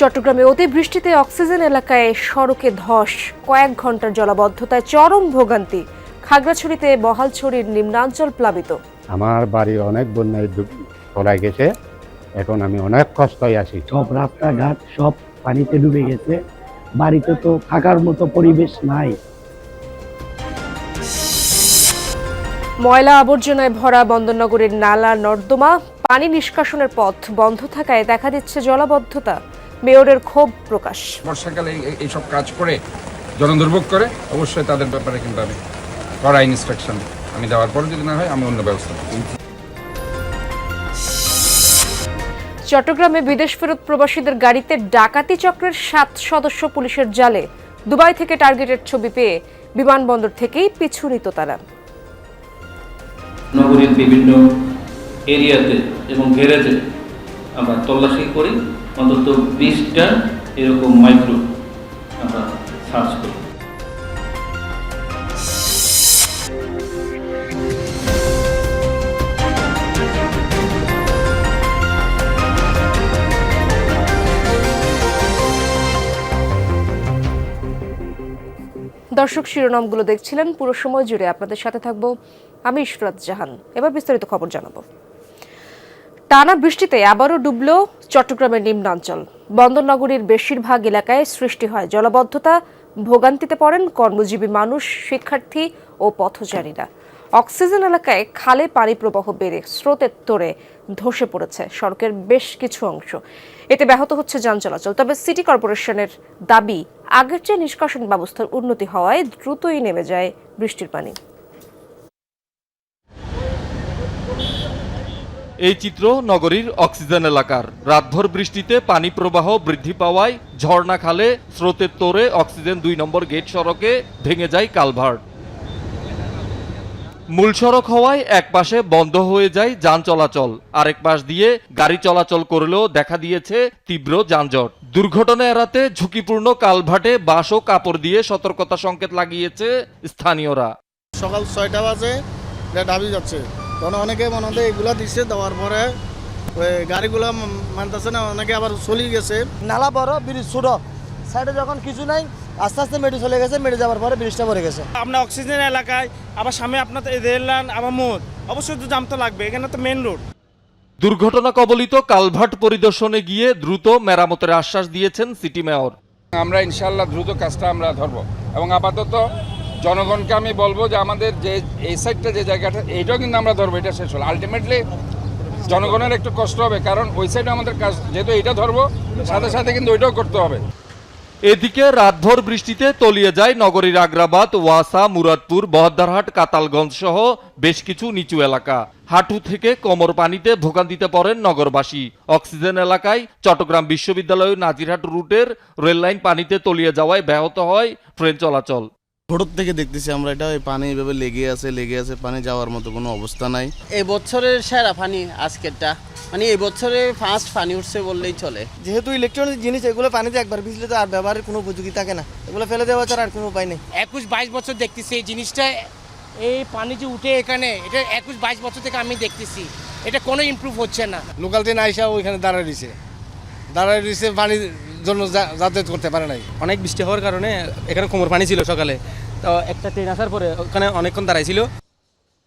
চট্টগ্রামে অতিবৃষ্টিতে অক্সিজেন এলাকায় সড়কে ধস কয়েক ঘণ্টার জলাবদ্ধতায় চরম ভোগান্তি। খাগড়াছড়িতে বহালছড়ির নিম্নাঞ্চল প্লাবিত। আমার বাড়ি অনেক বন্যায় তলায় গেছে। এখন আমি অনেক কষ্টই আছি। সব রাস্তাঘাট সব পানিতে ডুবে গেছে। বাড়িতে তো থাকার মতো পরিবেশ নাই। ময়লা আবর্জনায় ভরা বন্দরনগরের নালা নর্দমা পানি নিষ্কাশনের পথ বন্ধ থাকায় দেখা দিচ্ছে জলাবদ্ধতা। মেয়রের ক্ষোভ প্রকাশ। বর্ষাকালে এই- এইসব কাজ করে জনদুর্ভোগ করে অবশ্যই তাদের ব্যাপারে কিন্তু আমি কড়া ইনস্ট্রাকশন আমি দেওয়ার পরে যদি না হয় আমি অন্য ব্যবস্থা। চট্টগ্রামে বিদেশ ফেরত প্রবাসীদের গাড়িতে ডাকাতি চক্রের সাত সদস্য পুলিশের জালে। দুবাই থেকে টার্গেটের ছবি পেয়ে বিমানবন্দর থেকেই পিছু নিত তারা। নগরীর বিভিন্ন এরিয়াতে এবং গ্যারেজে আমরা তল্লাশি করি। অন্তত বিশটা এরকম মাইক্রো আমরা সার্চ করি। দর্শক শিরোনামগুলো দেখছিলেন, পুরো সময় জুড়ে আপনাদের সাথে থাকব আমি ইশরাত জাহান। এবার বিস্তারিত খবর জানাব। টানা বৃষ্টিতে আবারও ডুবল চট্টগ্রামের নিম্নাঞ্চল। বন্দরনগরীর বেশিরভাগ এলাকায় সৃষ্টি হয় জলবদ্ধতা। ভোগান্তিতে পড়েন কর্মজীবী মানুষ, শিক্ষার্থী ও পথচারীরা। অক্সিজেন এলাকায় খালে পানি প্রবাহ বেড়ে স্রোতের তোড়ে ধসে পড়েছে সড়কের বেশ কিছু অংশ। এতে ব্যাহত হচ্ছে যান চলাচল। তবে সিটি কর্পোরেশনের দাবি, আগের চেয়ে নিষ্কাশন ব্যবস্থার উন্নতি হওয়ায় দ্রুতই নেমে যায় বৃষ্টির পানি। এই চিত্র নগরীর অক্সিজেন এলাকার। রাতভর বৃষ্টিতে পানি প্রবাহ বৃদ্ধি পাওয়ায় ঝর্ণা খালে স্রোতের তোরে অক্সিজেন দুই নম্বর গেট সড়কে ভেঙে যায় কালভার্ট। মূল সড়ক হওয়ায় এক পাশে বন্ধ হয়ে যায় যান চলাচল। আরেক পাশ দিয়ে গাড়ি চলাচল করলেও দেখা দিয়েছে তীব্র যানজট। দুর্ঘটনা এড়াতে ঝুঁকিপূর্ণ কালভাটে বাঁশ ও কাপড় দিয়ে সতর্কতা সংকেত লাগিয়েছে স্থানীয়রা। সকাল ছয়টা বাজে যাচ্ছে। তখন অনেকে মনে হয় এগুলা দিচ্ছে দেওয়ার পরে ওই গাড়িগুলো মানতেছে না অনেকে আবার চলে গেছে। নালা বড় ব্রিজ ছোট। সাইডে যখন কিছু নাই আস্তে আস্তে মেডি চলে গেছে মেডি যাওয়ার পরে ব্রিজটা পড়ে গেছে। আপনার অক্সিজেন এলাকায় আবার সামনে আপনার রেল লাইন আবার মোড় অবশ্যই তো জাম তো লাগবে এখানে তো মেন রোড দুর্ঘটনা কবলিত কালভার্ট পরিদর্শনে গিয়ে দ্রুত মেরামতের আশ্বাস দিয়েছেন সিটি মেয়র। আমরা ইনশাল্লাহ দ্রুত কাজটা আমরা ধরবো। এবং আপাতত জনগণকে আমি বলব যে আমাদের যে, এই সাইডটা যে জায়গাটা, এইটাও কিন্তু আমরা ধরবো, এটা শেষ হলো। আলটিমেটলি জনগণের একটু কষ্ট হবে, কারণ ওই সাইডে আমাদের কাজ, যেহেতু এটা ধরবো, সাথে সাথে কিন্তু ওইটাও করতে হবে। এদিকে রাতভর বৃষ্টিতে তলিয়ে যায় নগরীর আগ্রাবাদ, ওয়াসা, মুরাদপুর, বহদ্দারহাট, কাতালগঞ্জ সহ বেশ কিছু নিচু এলাকা। হাঁটু থেকে কোমর পানিতে ভোগান্তিতে পড়েন নগরবাসী। অক্সিজেন এলাকায় চট্টগ্রাম বিশ্ববিদ্যালয় নাজিরহাট রুটের রেললাইন পানিতে তলিয়ে যাওয়ায় ব্যাহত হয় ট্রেন চলাচল। ছোটোর থেকে দেখতেছি আমরা এটা ওই পানি এভাবে লেগে আছে লেগে আছে পানি যাওয়ার মতো কোনো অবস্থা নাই। এই বছরের সেরা পানি আজকেরটা। মানে এই বছরে ফার্স্ট পানি উঠছে বললেই চলে। যেহেতু ইলেকট্রনিক জিনিস এগুলো পানিতে একবার ভিজলে তো আর ব্যবহারের কোনো উপযোগী থাকে না। এগুলো ফেলে দেওয়া ছাড়া আর কোনো উপায় নেই। একুশ বাইশ বছর দেখতেছি এই জিনিসটা। এই পানি যে উঠে এখানে এটা একুশ বাইশ বছর থেকে আমি দেখতেছি। এটা কোনো ইমপ্রুভ হচ্ছে না। লোকাল ট্রেন আইসা ওইখানে দাঁড়ায় রয়েছে। দাঁড়ায় রয়েছে পানির জন্য যাতায়াত করতে পারে নাই। অনেক বৃষ্টি হওয়ার কারণে এখানে কোমর পানি ছিল সকালে। তো একটা ট্রেন আসার পরে ওখানে অনেকক্ষণ দাঁড়াইছিল।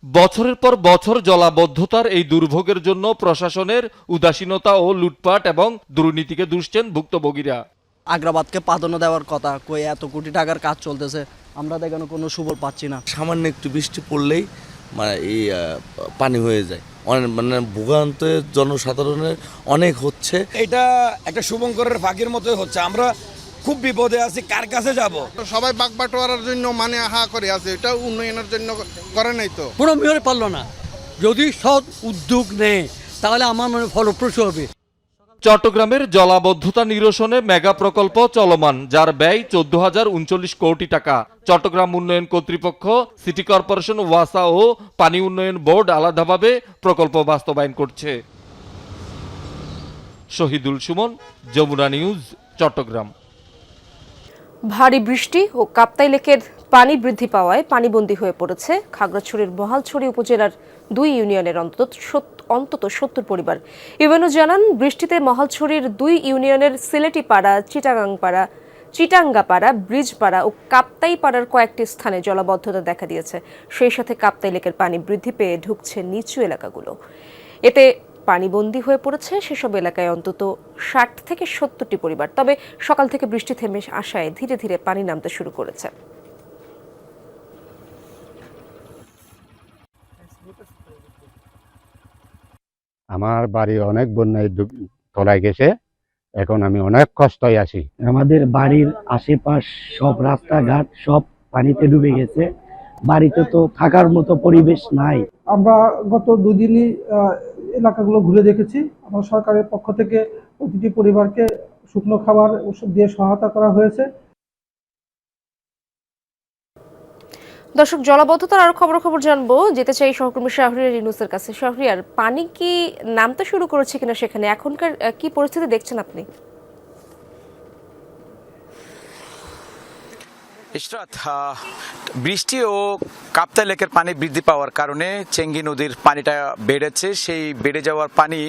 বছরের পর বছর জলাবদ্ধতার এই দুর্ভোগের জন্য প্রশাসনের উদাসীনতা ও লুটপাট এবং দুর্নীতিকে দুষছেন ভুক্তভোগীরা। আগ্রাবাদকে প্রাধান্য দেওয়ার কথা কই এত কোটি টাকার কাজ চলতেছে আমরা দেখানো কোনো সুবল পাচ্ছি না। সামান্য একটু বৃষ্টি পড়লেই মানে এই পানি হয়ে যায়। অনেক মানে ভোগান্তে জনসাধারণের অনেক হচ্ছে। এটা একটা শুভঙ্করের ফাঁকির মতোই হচ্ছে। আমরা খুব বিপদে আছি কার কাছে যাব? সবাই বাগবাটোয়ারার জন্য মানে হা করে আছে এটা উন্নয়নের জন্য করে নাই তো। কোনো মেয়র পারল না। যদি সৎ উদ্যোগ নেয় তাহলে আমার মনে ফলপ্রসূ হবে। চট্টগ্রামের জলাবদ্ধতা নিরসনে মেগা প্রকল্প চলমান, যার ব্যয় চোদ্দ হাজার উনচল্লিশ কোটি টাকা। চট্টগ্রাম উন্নয়ন কর্তৃপক্ষ, সিটি কর্পোরেশন, ওয়াসা ও পানি উন্নয়ন বোর্ড আলাদাভাবে প্রকল্প বাস্তবায়ন করছে। শহীদুল সুমন, যমুনা নিউজ, চট্টগ্রাম। ভারী বৃষ্টি ও কাপ্তাই লেকের পানি বৃদ্ধি পাওয়ায় পানিবন্দী হয়ে পড়েছে খাগড়াছড়ির বহালছড়ি উপজেলার দুই ইউনিয়নের অন্তত অন্তত সত্তর পরিবার। ইউএনও জানান, বৃষ্টিতে মহালছড়ির দুই ইউনিয়নের সিলেটিপাড়া, চিটাগাংপাড়া, চিটাঙ্গাপাড়া, ব্রিজপাড়া ও কাপ্তাই পাড়ার কয়েকটি স্থানে জলাবদ্ধতা দেখা দিয়েছে। সেই সাথে কাপ্তাই লেকের পানি বৃদ্ধি পেয়ে ঢুকছে নিচু এলাকাগুলো। এতে পানিবন্দী হয়ে পড়েছে সেসব এলাকায় অন্তত ষাট থেকে সত্তরটি পরিবার। তবে সকাল থেকে বৃষ্টি থেমে আসায় ধীরে ধীরে পানি নামতে শুরু করেছে। আমার বাড়ি অনেক বন্যায় তলায় গেছে। এখন আমি অনেক কষ্টই আছি। আমাদের বাড়ির আশেপাশ সব রাস্তাঘাট সব পানিতে ডুবে গেছে। বাড়িতে তো থাকার মতো পরিবেশ নাই। আমরা গত দুদিনই এলাকাগুলো ঘুরে দেখেছি। আমার সরকারের পক্ষ থেকে প্রতিটি পরিবারকে শুকনো খাবার ওষুধ দিয়ে সহায়তা করা হয়েছে। দর্শক, জলাবদ্ধতার আরও খবর খবর জানব। যেতে চাই সহকর্মী শাহরিয়ার ইউনুসের কাছে। শাহরিয়ার, পানি কি নামতে শুরু করেছে কিনা সেখানে? এখনকার কি পরিস্থিতি দেখছেন আপনি? ইশরাত বৃষ্টি ও কাপ্তাই লেকের পানি বৃদ্ধি পাওয়ার কারণে চেঙ্গি নদীর পানিটা বেড়েছে। সেই বেড়ে যাওয়ার পানি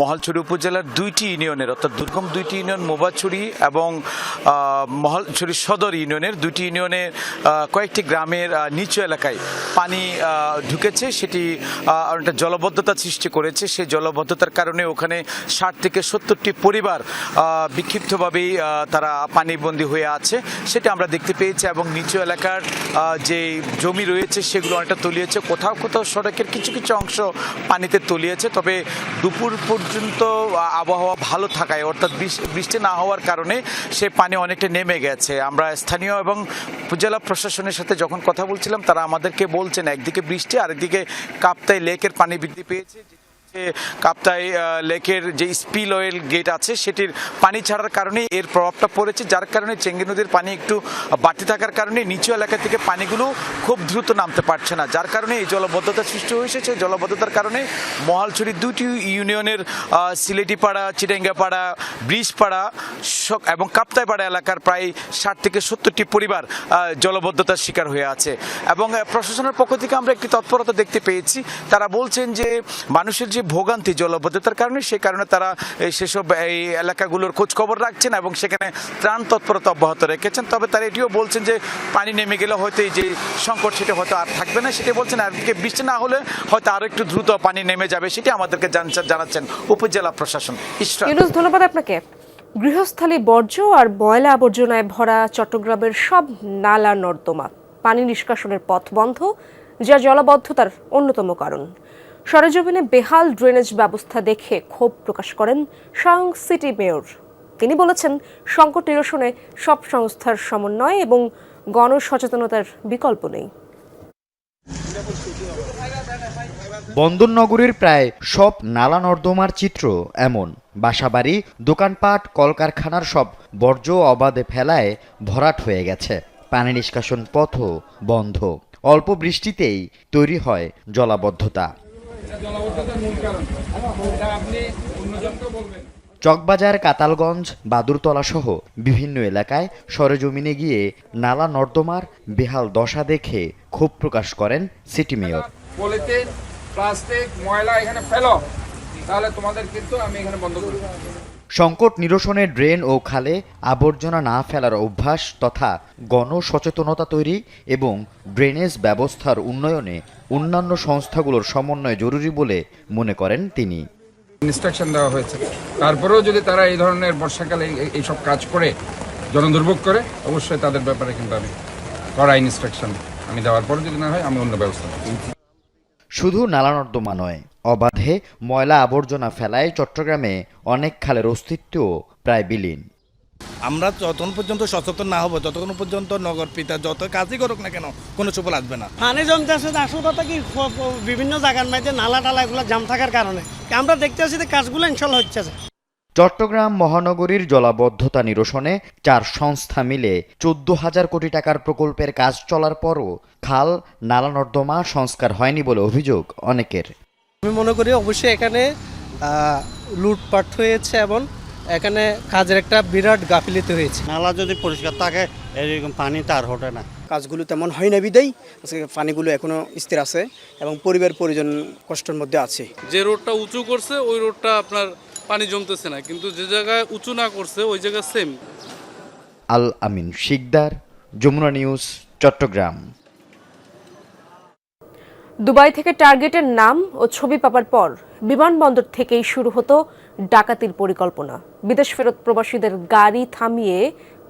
মহালছড়ি উপজেলার দুইটি ইউনিয়নের, অর্থাৎ দুর্গম দুইটি ইউনিয়ন মোবাছড়ি এবং মহালছড়ি সদর ইউনিয়নের। দুইটি ইউনিয়নের কয়েকটি গ্রামের নিচু এলাকায় পানি ঢুকেছে। সেটি অনেকটা জলবদ্ধতা সৃষ্টি করেছে। সেই জলবদ্ধতার কারণে ওখানে ষাট থেকে সত্তরটি পরিবার বিক্ষিপ্তভাবেই তারা পানিবন্দী হয়ে আছে। সেটা আমরা দেখতে পেয়েছি। এবং নিচু এলাকার যে জমি রয়েছে সেগুলো অনেকটা তলিয়েছে। কোথাও কোথাও সড়কের কিছু কিছু অংশ পানিতে তলিয়েছে, তবে দুপুর পর্যন্ত আবহাওয়া ভালো থাকায়, অর্থাৎ বৃষ- বৃষ্টি না হওয়ার কারণে সে পানি অনেকটা নেমে গেছে। আমরা স্থানীয় এবং জেলা প্রশাসনের সাথে যখন কথা বলছিলাম, তারা আমাদেরকে বলছেন, একদিকে বৃষ্টি, আরেকদিকে কাপ্তাই লেকের পানি বৃদ্ধি পেয়েছে। কাপ্তাই লেকের যে স্পিল অয়েল গেট আছে, সেটির পানি ছাড়ার কারণে এর প্রভাবটা পড়েছে। যার কারণে চেঙ্গি নদীর পানি একটু বাড়তি থাকার কারণে নিচু এলাকা থেকে পানিগুলো খুব দ্রুত নামতে পারছে না। যার কারণে এই জলবদ্ধতা সৃষ্টি হয়েছে। সেই জলবদ্ধতার কারণে মহালছড়ির দুটি ইউনিয়নের সিলেটিপাড়া চিটেঙ্গাপাড়া ব্রিজপাড়া এবং কাপ্তাইপাড়া এলাকার প্রায় ষাট থেকে সত্তরটি পরিবার জলবদ্ধতার শিকার হয়ে আছে। এবং প্রশাসনের পক্ষ থেকে আমরা একটি তৎপরতা দেখতে পেয়েছি। তারা বলছেন যে মানুষের যে ভোগান্তি জলবদ্ধতার কারণে সে কারণে তারা সেসব, এই এলাকাগুলোর খোঁজ খবর রাখছেন এবং সেখানে ত্রাণ তৎপরতা অব্যাহত রেখেছেন। তবে তারা এটিও বলছেন যে পানি নেমে গেলে হয়তো এই যে সংকট, সেটা হয়তো আর থাকবে না। সেটা বলছেন, আর বৃষ্টি না হলে হয়তো আরও একটু দ্রুত পানি নেমে যাবে, সেটি আমাদেরকে জানাচ্ছেন উপজেলা প্রশাসন। ধন্যবাদ আপনাকে। গৃহস্থালী বর্জ্য আর ময়লা আবর্জনায় ভরা চট্টগ্রামের সব নালা নর্দমা। পানি নিষ্কাশনের পথ বন্ধ, যা জলাবদ্ধতার অন্যতম কারণ। সরেজমিনে বেহাল ড্রেনেজ ব্যবস্থা দেখে ক্ষোভ প্রকাশ করেন সাং সিটি মেয়র। তিনি বলেছেন, সংকট নিরসনে সব সংস্থার সমন্বয় এবং গণসচেতনতার বিকল্প নেই। বন্দরনগরীর প্রায় সব নালা নর্দমার চিত্র এমন। বাসাবাড়ি, দোকানপাট, কলকারখানার সব বর্জ্য অবাধে ফেলায় ভরাট হয়ে গেছে। পানি নিষ্কাশন পথও বন্ধ। অল্প বৃষ্টিতেই তৈরি হয় জলাবদ্ধতা। চকবাজার কাতালগঞ্জ বাদুরতলা সহ বিভিন্ন এলাকায় সরেজমিনে গিয়ে নালা নর্দমার বেহাল দশা দেখে ক্ষোভ প্রকাশ করেন সিটি মেয়র। পলিথিন প্লাস্টিক ময়লা এখানে ফেলো। তাহলে তোমাদের কিন্তু আমি এখানে বন্ধ করে। সংকট নিরসনে ড্রেন ও খালে আবর্জনা না ফেলার অভ্যাস তথা গণসচেতনতা তৈরি এবং ড্রেনেজ ব্যবস্থার উন্নয়নে অন্যান্য সংস্থাগুলোর সমন্বয় জরুরি বলে মনে করেন তিনি। ইনস্ট্রাকশন দেওয়া হয়েছে। তারপরেও যদি তারা এই ধরনের বর্ষাকালে এই- এইসব কাজ করে জনদুর্ভোগ করে অবশ্যই তাদের ব্যাপারে কিন্তু আমি করা ইনস্ট্রাকশন আমি দেওয়ার পরে যদি না হয় আমি অন্য ব্যবস্থা শুধু নালা নর্দমা নয় অবাধে ময়লা আবর্জনা ফেলায় চট্টগ্রামে অনেক খালের অস্তিত্ব প্রায় বিলীন। আমরা যতক্ষণ পর্যন্ত সচেতন না হব ততক্ষণ পর্যন্ত নগর পিতা যত কাজই করুক না কেন কোনো সুফল আসবে না। পানি জমতে আসে আসল কথা কি? বিভিন্ন জায়গার মধ্যে নালা টালা এগুলো জাম থাকার কারণে। আমরা দেখতে আসি যে কাজগুলো ইনশাল্লাহ হচ্ছে। চট্টগ্রাম মহানগরীর জলাবদ্ধতা নিরসনে চার সংস্থা মিলে চোদ্দ হাজার কোটি টাকার প্রকল্পের কাজ চলার পরও খাল নালা নর্দমা সংস্কার হয়নি বলে অভিযোগ অনেকের। আমি মনে করি অবশ্যই এখানে লুটপাট হয়েছে এবং এখানে কাজের একটা বিরাট গাফিলিতে হয়েছে। নালা যদি পরিষ্কার থাকে এরকম পানি তার হটে না। কাজগুলো তেমন হয় না বিদায় আজকে পানিগুলো এখনও স্থির আছে এবং পরিবার পরিজন কষ্টের মধ্যে আছে। যে রোডটা উঁচু করছে ওই রোডটা আপনার পানি জমতেছে না কিন্তু যে জায়গায় উঁচু না করছে ওই জায়গা same Al Amin Sikdar Jamuna news Chittagong. Dubai থেকে টার্গেটের নাম ও ছবি পাবার পর বিমানবন্দর থেকেই শুরু হতো ডাকাতির পরিকল্পনা। বিদেশ ফেরত প্রবাসীদের গাড়ি থামিয়ে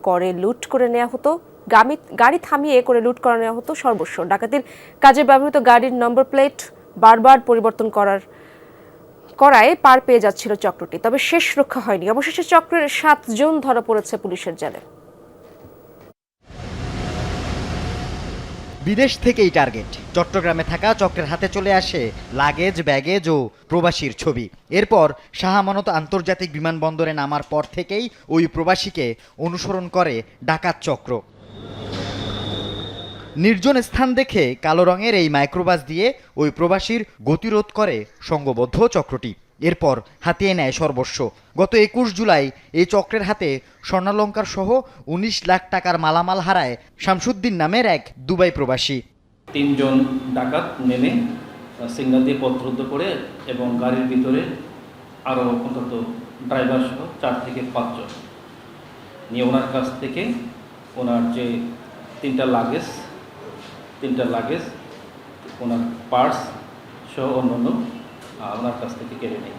করে লুট করে নেওয়া হতো। গাড়ি থামিয়ে করে লুট করে নেওয়া হতো সর্বস্ব। ডাকাতির কাজে ব্যবহৃত গাড়ির নম্বর প্লেট বারবার পরিবর্তন করার করায় পার পেয়ে যাচ্ছিল চক্রটি, তবে শেষ রক্ষা হয়নি। অবশেষে চক্রের সাতজন ধরা পড়েছে পুলিশের জালে। বিদেশ থেকেই টার্গেট। চট্টগ্রামে থাকা চক্রের হাতে চলে আসে লাগেজ, ব্যাগেজ ও প্রবাসীর ছবি। এরপর শাহামানত আন্তর্জাতিক বিমানবন্দরে নামার পর থেকেই ওই প্রবাসীকে অনুসরণ করে ডাকাত চক্র। নির্জন স্থান দেখে কালো রঙের এই মাইক্রোবাস দিয়ে ওই প্রবাসীর গতিরোধ করে সঙ্গবদ্ধ চক্রটি। এরপর হাতিয়ে নেয় সর্বস্ব। গত একুশ জুলাই এই চক্রের হাতে স্বর্ণালঙ্কার সহ উনিশ লাখ টাকার মালামাল হারায় শামসুদ্দিন নামের এক দুবাই প্রবাসী। তিনজন ডাকাত নেমে সিগন্যাল দিয়ে পথরুদ্ধ করে এবং গাড়ির ভিতরে আরও অন্তত ড্রাইভার সহ চার থেকে পাঁচজন। নিয়ে ওনার কাছ থেকে ওনার যে তিনটা লাগেজ তিনটা লাগেজ, ওনার পার্স সহ অন্যান্য ওনার কাছ থেকে কেড়ে নেয়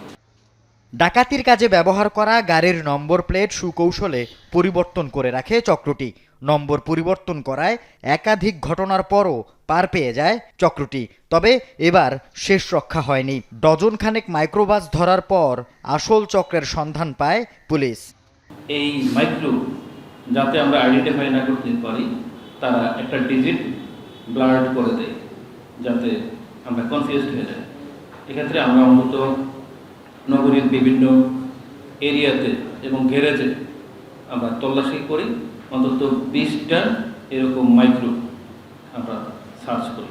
ডাকাতির কাজে ব্যবহার করা গাড়ির নম্বর প্লেট সুকৌশলে পরিবর্তন করে রাখে চক্রটি। নম্বর পরিবর্তন করায় একাধিক ঘটনার পরও পার পেয়ে যায় চক্রটি। তবে এবার শেষ রক্ষা হয়নি। ডজন খানেক মাইক্রোবাস ধরার পর আসল চক্রের সন্ধান পায় পুলিশ। এই মাইক্রো যাতে আমরা আইডেন্টিফাই না করতে পারি তারা একটা ডিজিট ব্লার্ড করে দেয় যাতে আমরা কনফিউজড হয়ে যাই। এক্ষেত্রে আমরা অন্তত নগরীর বিভিন্ন এরিয়াতে এবং গ্যারেজে আমরা তল্লাশি করি। অন্তত বিশটা এরকম মাইক্রো আমরা সার্চ করি।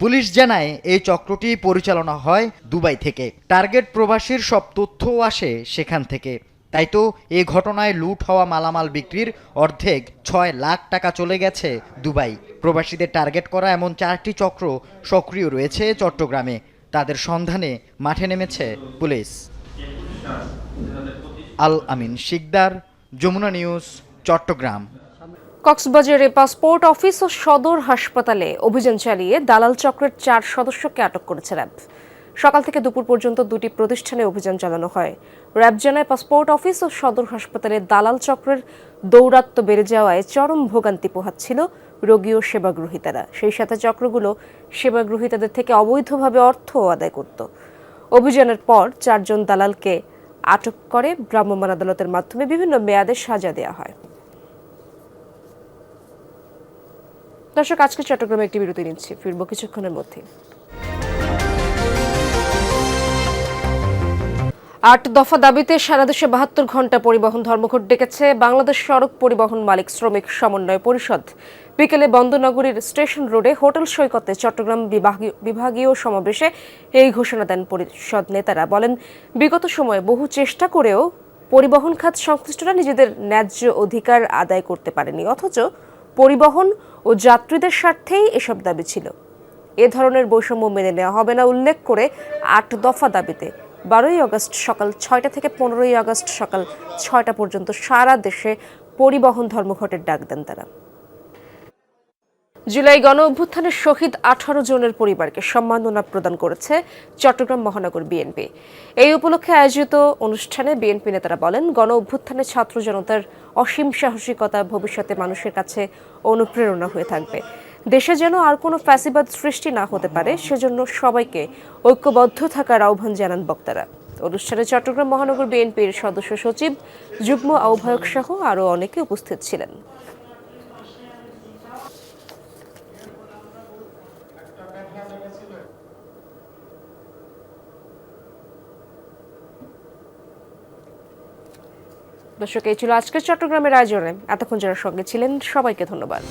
পুলিশ জানায় এই চক্রটি পরিচালনা হয় দুবাই থেকে। টার্গেট প্রবাসীর সব তথ্যও আসে সেখান থেকে। তাই তো এ ঘটনায় লুট হওয়া মালামাল বিক্রির অর্ধেক ছয় লাখ টাকা চলে গেছে দুবাই। প্রবাসীদের টার্গেট করা এমন চারটি চক্র সক্রিয় রয়েছে চট্টগ্রামে। তাদের সন্ধানে মাঠে নেমেছে পুলিশ। আল আমিন, শিকদার, যমুনা নিউজ, চট্টগ্রাম। কক্সবাজারে পাসপোর্ট অফিস ও সদর হাসপাতালে অভিযান চালিয়ে দালাল চক্রের চার সদস্যকে আটক করেছে র্যাব। সকাল থেকে দুপুর পর্যন্ত দুটি প্রতিষ্ঠানে অভিযান চালানো হয়। র্যাব জানায় পাসপোর্ট অফিস ও সদর হাসপাতালে দালাল চক্রের দৌরাত্ম্য বেড়ে যাওয়ায় চরম ভোগান্তি পোহাচ্ছিল রোগী ও সেবাগ্রহীতারা সেই সাথে চক্রগুলো সেবাগ্রহীতাদের থেকে অবৈধভাবে অর্থ আদায় করত। অভিযানের পর চারজন দালালকে আটক করে ভ্রাম্যমাণ আদালতের মাধ্যমে বিভিন্ন মেয়াদে সাজা দেওয়া হয়। দর্শক আজকে চট্টগ্রামে একটি বিরতি নিচ্ছি। ফিরবো কিছুক্ষণের মধ্যে আট দফা দাবিতে সারা দেশে বাহাত্তর ঘণ্টা পরিবহন ধর্মঘট ডেকেছে বাংলাদেশ সড়ক পরিবহন মালিক শ্রমিক সমন্বয় পরিষদ। বিকেলে বন্দনগরীর স্টেশন রোডে হোটেল সৈকতে চট্টগ্রাম বিভাগীয়- সমাবেশে এই ঘোষণা দেন পরিষদ নেতারা। বলেন, বিগত সময়ে বহু চেষ্টা করেও পরিবহন খাত সংশ্লিষ্টরা নিজেদের ন্যায্য অধিকার আদায় করতে পারেনি। অথচ পরিবহন ও যাত্রীদের স্বার্থেই এসব দাবি ছিল। এ ধরনের বৈষম্য মেনে নেওয়া হবে না উল্লেখ করে আট দফা দাবিতে। বারোই আগস্ট সকাল ছয়টা থেকে পনেরোই আগস্ট সকাল ছয়টা পর্যন্ত সারা দেশে পরিবহন ধর্মঘটের ডাক দেন তারা। জুলাই গণ অভ্যুত্থানে শহীদ আঠারো জনের পরিবারকে সম্মাননা প্রদান করেছে চট্টগ্রাম মহানগর বিএনপি। এই উপলক্ষে আয়োজিত অনুষ্ঠানে বিএনপি নেতারা বলেন গণ অভ্যুত্থানে ছাত্র জনতার অসীম সাহসিকতা ভবিষ্যতে মানুষের কাছে অনুপ্রেরণা হয়ে থাকবে। দেশে যেন আর কোনো ফ্যাসিবাদ সৃষ্টি না হতে পারে, সেজন্য সবাইকে ঐক্যবদ্ধ থাকার আহ্বান জানান বক্তারা। অনুষ্ঠানে চট্টগ্রাম মহানগর বিএনপির সদস্য সচিব, যুগ্ম আহ্বায়ক সহ আরও অনেকে উপস্থিত ছিলেন। দর্শক এই ছিল আজকের চট্টগ্রামের আয়োজনে। এতক্ষণ যারা সঙ্গে ছিলেন সবাইকে ধন্যবাদ।